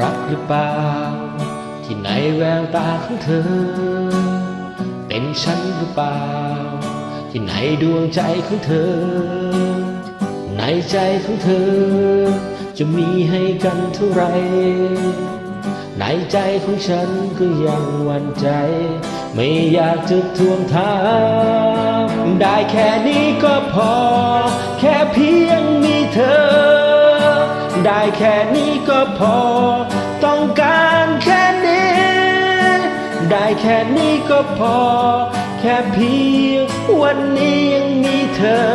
รักหรือเปล่า ที่ไหนแววตาของเธอ เป็นฉันหรือเปล่า ที่ไหนดวงใจของเธอ ในใจของเธอ จะมีให้กันเท่าไหรในใจของฉันก็ยังหวั่นใจ ไม่อยากจะทวงถามได้แค่นี้ก็พอ แค่นี้ก็พอ ต้องการแค่นี้ ได้แค่นี้ก็พอ แค่เพียงวันนี้ยังมีเธอ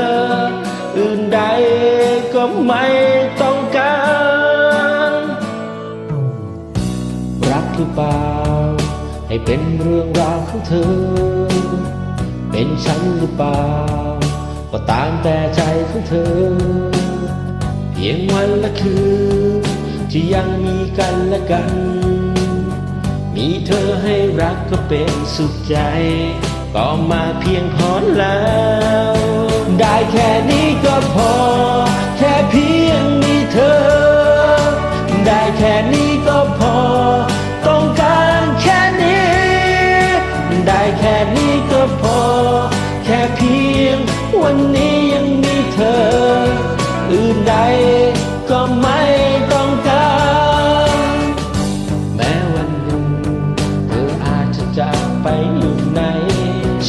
อื่นใดก็ไม่ต้องการ รักหรือเปล่า ให้เป็นเรื่องราวของเธอ เป็นฉันหรือเปล่า ก็ตามแต่ใจของเธอ พียงวันและคืน ที่ยังมีกันและกัน มีเธอให้รักก็เป็นสุขใจ ก็มาเพียงพอแล้ว ได้แค่นี้ก็พอ แค่เพียงมีเธอ ได้แค่นี้ก็พอ ต้องการแค่นี้ ได้แค่นี้ก็พอ แค่เพียงวันนี้ยังมีเธอ ก็ไม่ต้องการแม้วันหนึ่งเธออาจจะจากไปอยู่ไหน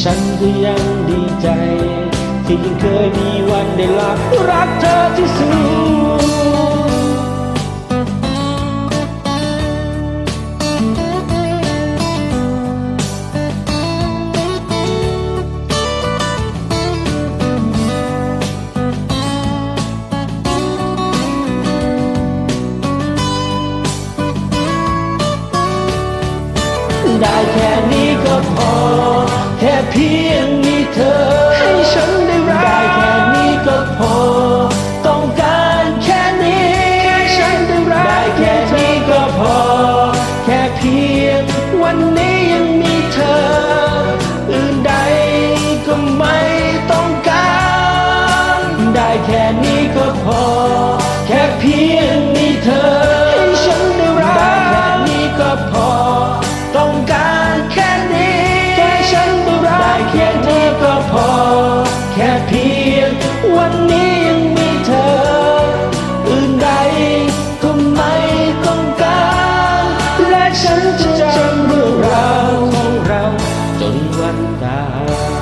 ฉันก็ยังดีใจ ที่ยังเคยมีวันได้หลับรักเธอที่สุด พียงมีเธอ ให้ฉันได้รักได้แค่นี้ก็พอ ต้องการแค่นี้ให้ฉันได้รักได้แค่นี้ก็พอ แค่เพียงวันนี้ แค่เพียงวันนี้ยังมีเธอ อื่นใดก็ไม่ต้องการ และฉันจะจำเรื่องราวของเราจนวันตาย